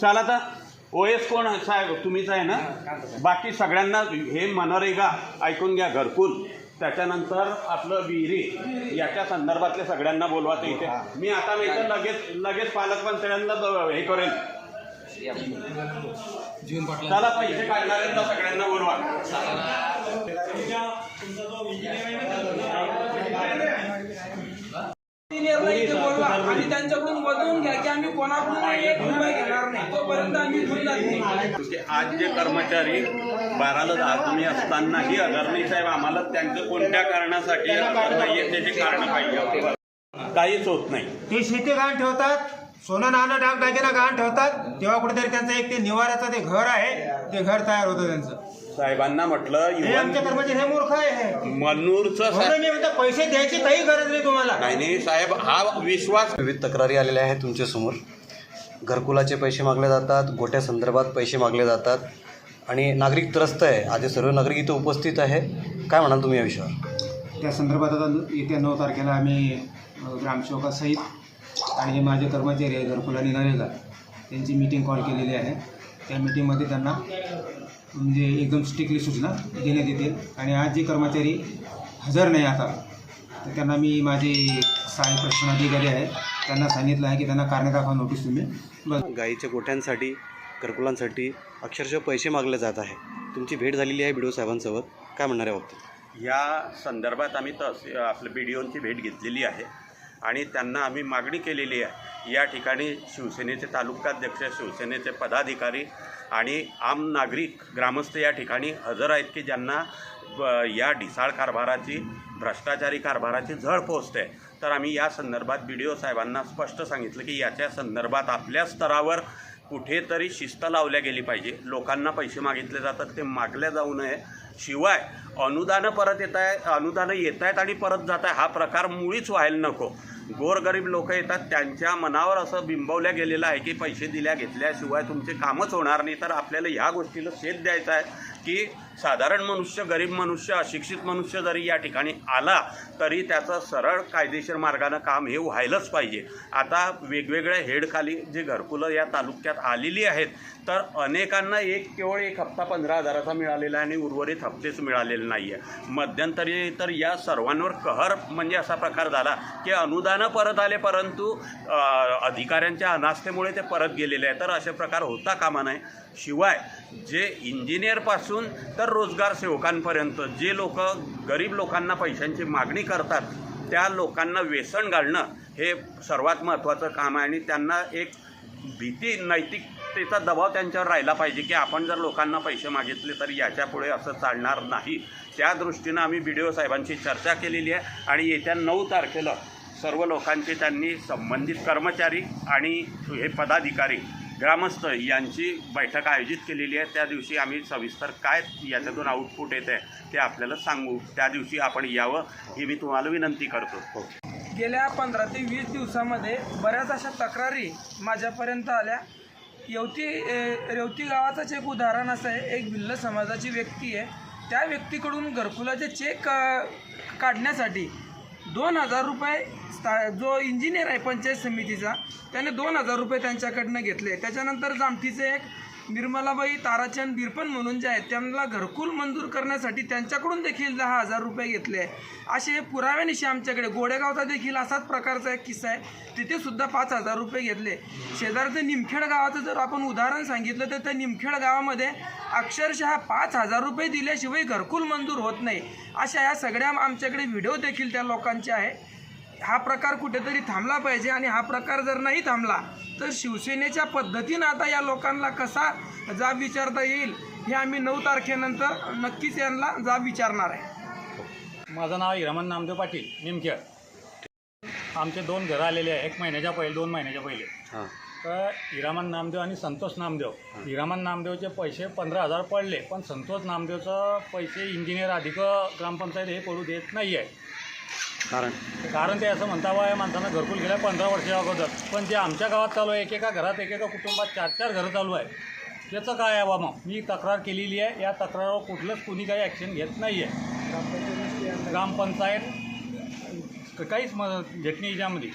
चाल आता O S कोण साहेब तुम्हीच आहे ना? बाकी सगळ्यांना हे मनरेगा ऐकून घ्या घरकुल. त्याच्यानंतर आपलं विहिरी याच्या संदर्भातल्या सगळ्यांना बोलवा ते इथे. मी आता मी इथं लगेच लगेच पालकमंत्र्यांना हे करेन चला पैसे काढणाऱ्यांना सगळ्यांना बोलवा. तुमचा जो निर्णय इथे बोलवा आणि त्यांच्याकडून वळवून घ्या की आम्ही कोणाकडून एक रुपये घेणार नाही. तोपर्यंत आम्ही जात नाही. की आज जे कर्मचारी बाराला दहा तुम्ही असतानाही अगरणी साहेब आम्हाला त्यांचं कोणत्या कारणासाठी त्याची कारण पाहिजे. काहीच होत नाही. ते शेती गहाण ठेवतात सोनं नाणं डाग दागिना गहाण ठेवतात. तेव्हा कुठेतरी त्यांचं एक ते निवाऱ्याचं ते घर आहे. ते घर तयार होतं त्यांचं. साहेबांना म्हटलं हे आमचे युवन कर्मचारी हे मूर्ख आहे हे. मनूरचं म्हणून मी म्हणतो पैसे द्यायची काही गरज नाही तुम्हाला. नाही नाही साहेब हा विश्वास विविध तक्रारी आलेल्या आहेत तुमच्यासमोर घरकुलाचे पैसे मागले जातात गोट्या संदर्भात पैसे मागले जातात. आणि नागरिक त्रस्त आहे. आज हे सर्व नागरिक इथं उपस्थित आहे. काय म्हणाल तुम्ही या विषयावर? त्या संदर्भात आता येत्या नऊ तारखेला आम्ही अ, ग्रामसेवकासहित आणि जे माझे कर्मचारी आहे घरकुल आणि नरेगा त्यांची मीटिंग कॉल केलेली आहे. त्या मीटिंगमध्ये त्यांना म्हणजे एकदम स्ट्रिक्टली सूचना देण्यात येतील. आणि आज जे कर्मचारी हजर नाही आता तर त्यांना मी माझे सहाय्यक प्रशासनाधिकारी आहेत. त्यांना सांगितलं आहे की त्यांना कारणे दाखवा नोटीस तुम्ही. बस गाईच्या गोठ्यांसाठी घरकुलांसाठी अक्षरशः पैसे मागले जात आहे. तुमची भेट झालेली आहे बी साहेबांसोबत. काय म्हणणार आहे बाबतीत? या संदर्भात आम्ही तस आपलं बी डी ओंची भेट घेतलेली आहे. आणि त्यांना आम्ही मागणी केलेली आहे. या ठिकाणी शिवसेनेचे तालुकाध्यक्ष शिवसेनेचे पदाधिकारी आणि आम नागरिक ग्रामस्थ या ठिकाणी हजर आहेत की ज्यांना ब- या ढिसाळ कारभाराची भ्रष्टाचारी कारभाराची झळ पोचते तर आम्ही या संदर्भात बी डी ओ साहेबांना स्पष्ट सांगितलं की याच्या संदर्भात आपल्या स्तरावर कुठेतरी शिस्त लावल्या गेली पाहिजे. लोकांना पैसे मागितले जातात ते मागल्या जाऊ नये. शिवाय अनुदानं परत येत आहे अनुदानं येत आहेत आणि परत जात आहे. हा प्रकार मुळीच व्हायला नको. गोरगरीब लोक येतात त्यांच्या मनावर असं बिंबवल्या गेलेलं आहे की पैसे दिल्या घेतल्याशिवाय तुमचे कामच होणार नाही. तर आपल्याला ह्या गोष्टीला शेत द्यायचा आहे की साधारण मनुष्य गरीब मनुष्य अशिक्षित मनुष्य जरी या ठिकाणी आला तरी त्याचं सरळ कायदेशीर मार्गानं काम हे व्हायलाच पाहिजे. आता वेगवेगळ्या हेडखाली जे घरकुलं या तालुक्यात आलेली आहेत तर अनेकांना एक केवळ एक हप्ता पंधरा हजाराचा मिळालेला आहे आणि उर्वरित हप्तेच मिळालेले नाही आहे मध्यंतरी तर या सर्वांवर कहर म्हणजे असा प्रकार झाला की अनुदानं परत आले परंतु अधिकाऱ्यांच्या अनास्थेमुळे ते परत गेलेले आहे तर असे प्रकार होता कामा नये. शिवाय जे इंजिनियरपासून तर रोजगार सेवकांपर्यंत जे लोक गरीब लोकांना पैशांची मागणी करतात त्या लोकांना व्यसन घालणं हे सर्वात महत्त्वाचं काम आहे. आणि त्यांना एक भीती नैतिकतेचा दबाव त्यांच्यावर राहिला पाहिजे की आपण जर लोकांना पैसे मागितले तर याच्यापुढे असं चालणार नाही. त्या दृष्टीनं आम्ही बी डी ओ साहेबांशी चर्चा केलेली आहे आणि येत्या नऊ तारखेला सर्व लोकांचे त्यांनी संबंधित कर्मचारी आणि हे पदाधिकारी ग्रामस्थ यांची बैठक आयोजित केलेली आहे. त्या दिवशी आम्ही सविस्तर काय याच्यातून आउटपुट येत आहे ते आपल्याला सांगू. त्या दिवशी आपण यावं ही मी तुम्हाला विनंती करतो. गेल्या पंधरा ते वीस दिवसामध्ये बऱ्याच अशा तक्रारी माझ्यापर्यंत आल्या. येवती रेवती गावाचंच एक उदाहरण असं आहे. एक भिल्ल समाजाची व्यक्ती आहे. त्या व्यक्तीकडून घरकुलाचे चेक काढण्यासाठी दोन हजार रुपये स्था जो इंजिनियर आहे पंचायत समितीचा त्याने दोन हजार रुपये त्यांच्याकडनं घेतले. त्याच्यानंतर जामठीचे एक निर्मलाबाई ताराचंद बिरपण म्हणून जे आहेत त्यांना घरकुल मंजूर करण्यासाठी त्यांच्याकडून देखील दहा हजार रुपये घेतले. असे पुराव्यानिशी आमच्याकडे गोडेगावचा देखील असाच प्रकारचा एक किस्सा आहे. तिथे सुद्धा पाच हजार रुपये घेतले. शेजारचं निमखेड गावाचं जर आपण उदाहरण सांगितलं तर त्या निमखेड गावामध्ये अक्षरशः पाच हजार रुपये दिल्याशिवाय घरकुल मंजूर होत नाही. अशा या सगळ्या आमच्याकडे व्हिडिओ देखील त्या लोकांचे आहे. हा प्रकार कुठेतरी थांबला पाहिजे आणि हा प्रकार जर नाही थांबला तर शिवसेनेच्या पद्धतीनं आता या लोकांना कसा जाब विचारता येईल हे आम्ही नऊ तारखेनंतर नक्कीच यांना जाब विचारणार आहे. माझं नाव हिरामन नामदेव पाटील निमखेड. आमचे दोन घरं आलेले आहे एक महिन्याच्या पहिले दोन महिन्याच्या पहिले. हां. तर हिरामन नामदेव आणि संतोष नामदेव. हिरामन नामदेवचे पैसे पंधरा हजार पडले पण संतोष नामदेवचं पैसे इंजिनियर अधिक ग्रामपंचायत हे करू देत नाही आहे कारण? कारण ते असं म्हणता बा या माणसानं घरकुल गेल्या पंधरा वर्षा अगोदर. पण जे आमच्या गावात चालू आहे एकेका घरात एकेका कुटुंबात चार चार घरं चालू आहे त्याचं काय आहे बा मग मी तक्रार केलेली आहे. या तक्रारावर कुठलंच कुणी काही ॲक्शन घेत नाही आहे ग्रामपंचायत काहीच म घेत नाही याच्यामध्ये.